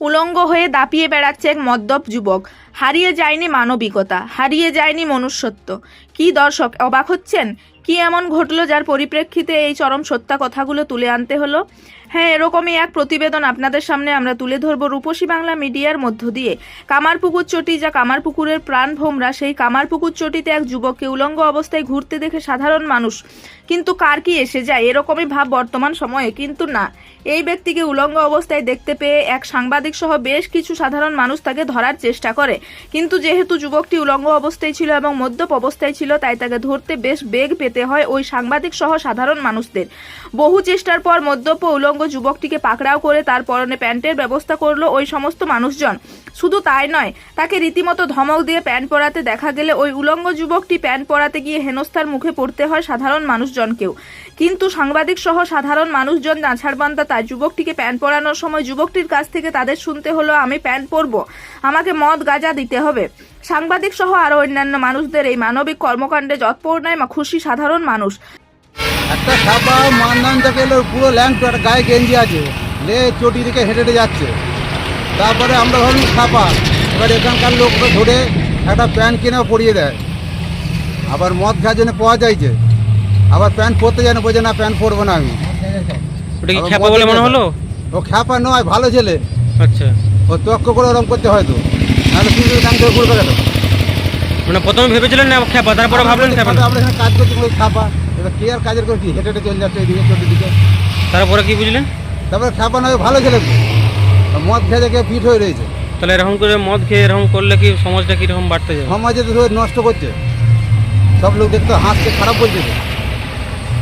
উলঙ্গ হয়ে দাপিয়ে বেড়াচ্ছে এক মদ্যপ যুবক। হারিয়ে যায়নি মানবিকতা, হারিয়ে যায়নি মনুষ্যত্ব। কি দর্শক অবাক হচ্ছেন? কি এমন ঘটলো যার পরিপ্রেক্ষিতে এই চরম সত্যা কথাগুলো তুলে আনতে হলো? হ্যাঁ এরকমই এক প্রতিবেদন আপনাদের সামনে আমরা তুলে ধরবো রূপসী বাংলা মিডিয়ার মধ্য দিয়ে। কামারপুকুর চটি যা কামারপুকুরের প্রাণ ভোমরা, সেই কামারপুকুর চটিতে এক যুবককে উলঙ্গ অবস্থায় ঘুরতে দেখে সাধারণ মানুষ। কিন্তু কার কি এসে যায়? এরকমই ভাব বর্তমান সময়ে কিন্তু না। এই ব্যক্তিকে উলঙ্গ অবস্থায় দেখতে পেয়ে এক সাংবাদিক সহ বেশ কিছু সাধারণ মানুষ তাকে ধরার চেষ্টা করে। কিন্তু যেহেতু যুবকটি উলঙ্গ অবস্থায় ছিল এবং মদ্যপ অবস্থায় ছিল, তাই তাকে ধরতে বেশ বেগ পেতে হয় ওই সাংবাদিক সহ সাধারণ মানুষদের। বহু চেষ্টার পর মদ্যপ উলঙ্গ যুবকটিকে পাকড়াও করে তার পরনে প্যান্টের ব্যবস্থা করল ওই সমস্ত মানুষজন। শুধু তাই নয়, তাকে রীতিমতো ধমক দিয়ে প্যান্ট পরাতে দেখা গেলে ওই উলঙ্গ যুবকটি প্যান্ট পরাতে গিয়ে হেনস্থার মুখে পড়তে হয় সাধারণ মানুষজনকেও। কিন্তু সাংবাদিক সহ সাধারণ মানুষজন নাছাড়বান্দা তার যুবকটিকে প্যান্ট পরানোর সময় যুবকটির কাছ থেকে তাদের শুনতে হলো, আমি প্যান্ট পরবো। আমাকে মদ গাঁজা দিতে হবে। সাংবাদিক সহ আরও অন্যান্য মানুষদের এই মানবিক কর্মকাণ্ডে যৎপূর্ণায় খুশি সাধারণ মানুষ। একটা ছাপা মানদান থেকে এলো পুরো ল্যাংটো একটা গায়ে গেঞ্জি আছে লে চটি দিকে হেঁটে হেঁটে যাচ্ছে। তারপরে আমরা ভাবলাম ছাপা এবার এখানকার লোক ওকে ধরে একটা প্যান্ট কিনে পরিয়ে দেয়। আবার মদ খাওয়ার জন্য পাওয়া যাইছে। আবার প্যান্ট পরতে জানে বোঝে না প্যান্ট পরবো না আমি। ওটা কি খ্যাপা বলে মনে হলো? ও খ্যাপা নয় ভালো ছেলে। আচ্ছা। ও তক্ক করে ওরম করতে হয়তো নাহলে শুধু গান করে ঘুরবে কেন? মানে প্রথমে ভেবেছিলেন না খ্যাপা তারপরে ভাবলেন খ্যাপা না। আমরা এখানে কাজ করছি বলে ছাপা এবার কে আর কাজের করে কি? হেঁটে হেঁটে চলে যাচ্ছে এদিকে দিকে। তারপরে কি বুঝলেন? তারপরে খাবার নয় ভালো ছেলে মদ খেয়ে দেখে ফিট হয়ে রয়েছে। তাহলে এরকম করে মদ খেয়ে এরকম করলে কি সমাজটা কীরকম বাড়তে যাবে? সমাজে তো নষ্ট করছে। সব লোক দেখতে হাসছে খারাপ বলছে। তো।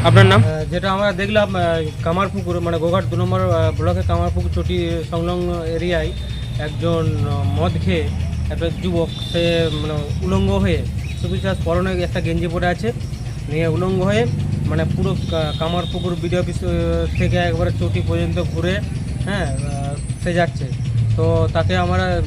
আপনার নাম? যেটা আমরা দেখলাম কামারপুকুর মানে গোঘাট দু নম্বর ব্লকে কামারপুকুর চটি সংলগ্ন এরিয়ায় একজন মদ খেয়ে একটা যুবক, সে মানে উলঙ্গ হয়ে সুবিচার পরনে একটা গেঞ্জি পরে আছে, নিয়ে উলঙ্গ হয়ে মানে পুরো কা- কামারপুকুর বিডিও অফিস থেকে একবারে চটি পর্যন্ত ঘুরে হ্যাঁ সে যাচ্ছে। তো তাকে আমরা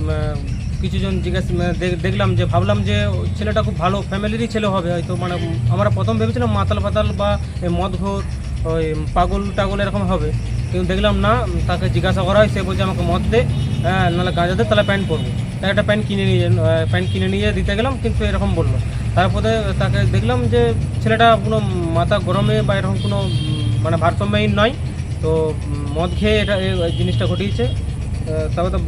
কিছুজন জিজ্ঞাসা মানে দেখ- দেখলাম যে, ভাবলাম যে ছেলেটা খুব ভালো, ফ্যামিলিরই ছেলে হবে, হয়তো মানে আমরা প্রথম ভেবেছিলাম মাতাল ফাতাল বা মদঘোর, ওই, পাগল টাগল এরকম হবে। কিন্তু দেখলাম না তাকে জিজ্ঞাসা করা হয়, সে বলছে, আমাকে মদ দে হ্যাঁ নাহলে গাঁজা দে, তাহলে প্যান্ট পরবো। একটা প্যান্ট কিনে নিয়ে প্যান্ট কিনে নিয়ে দিতে গেলাম, কিন্তু এরকম বলল। তারপরে তাকে দেখলাম যে ছেলেটা কোনো মাথা গরমে বা এরকম কোনো মানে ভারসাম্যহীন নয়, তো মদ খেয়ে এটা জিনিসটা ঘটিয়েছে। তবে তো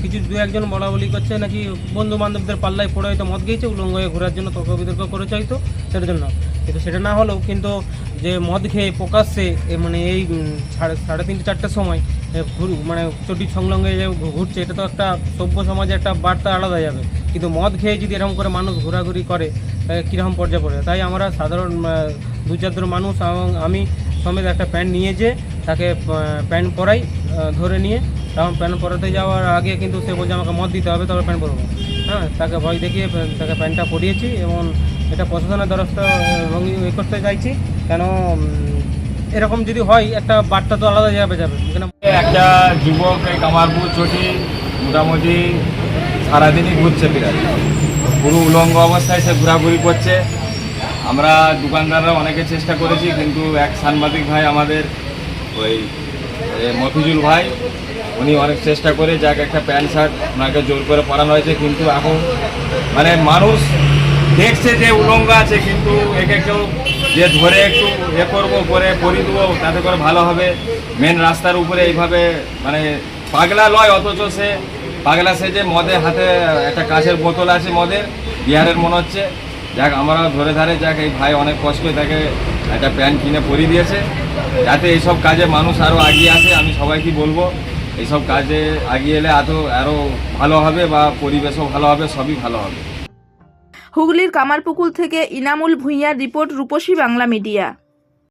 কিছু দু একজন বলা বলি করছে নাকি বন্ধু বান্ধবদের পাল্লায় পড়ে হয়তো মদ গিয়েছে উলঙ্গ হয়ে ঘোরার জন্য তর্ক বিতর্ক করেছে হয়তো, সেটার জন্য। কিন্তু সেটা না হলেও কিন্তু যে মদ খেয়ে প্রকাশ্যে মানে এই সাড়ে সাড়ে তিনটে, চারটের সময় মানে চটি সংলগ্নে যে ঘুরছে, এটা তো একটা সভ্য সমাজে একটা বার্তা আলাদা যাবে। কিন্তু মদ খেয়ে যদি এরকম করে মানুষ ঘোরাঘুরি করে কীরকম পর্যায়ে পড়ে? তাই আমরা সাধারণ দু চারজন মানুষ এবং আমি সমেত একটা প্যান্ট নিয়ে যে তাকে প্যান্ট পরাই ধরে নিয়ে তখন প্যান্ট পরাতে যাওয়ার আগে কিন্তু সে বলছে আমাকে মদ দিতে হবে, তবে প্যান্ট পরবো হ্যাঁ তাকে ভয় দেখিয়ে তাকে প্যান্টটা পরিয়েছি এবং এটা প্রশাসনের দ্বারস্থ রঙিন করতে চাইছি। কেন এরকম যদি হয়, একটা বার্তা তো আলাদা যাবে। যাবে একটা যুবক এই কামারপুর চটি মোটামুটি সারাদিনই ঘুরছে প্রায় পুরো উলঙ্গ অবস্থায় সে ঘোরাঘুরি করছে। আমরা দোকানদাররা অনেকে চেষ্টা করেছি, কিন্তু এক সাংবাদিক ভাই আমাদের, ওই মফিজুল ভাই, উনি অনেক চেষ্টা করে, যাকে একটা প্যান্ট শার্ট ওনাকে জোর করে পরানো হয়েছে, কিন্তু এখন মানে মানুষ দেখছে যে উলঙ্গ আছে, কিন্তু একে কেউ যে ধরে একটু এ করব, করে পরি দেবো, তাতে করে ভালো হবে। মেন রাস্তার উপরে এইভাবে মানে পাগলা লয় অথচ সে। পাগলা সেজে মদের হাতে একটা কাঁচের বোতল আছে মদের, বিহারের মনে হচ্ছে। যাক, আমরা ধরে ধারে যাক, এই ভাই অনেক কষ্ট তাকে একটা প্যান্ট কিনে পরিয়ে দিয়েছে। যাতে এইসব কাজে মানুষ আরও এগিয়ে আসে, আমি সবাইকে বলব। এইসব কাজে এগিয়ে এলে আরও আরও ভালো হবে বা পরিবেশও ভালো হবে, সবই ভালো হবে। হুগলির কামারপুকুল থেকে ইনামুল ভূঁইয়ার রিপোর্ট রূপসী বাংলা মিডিয়া।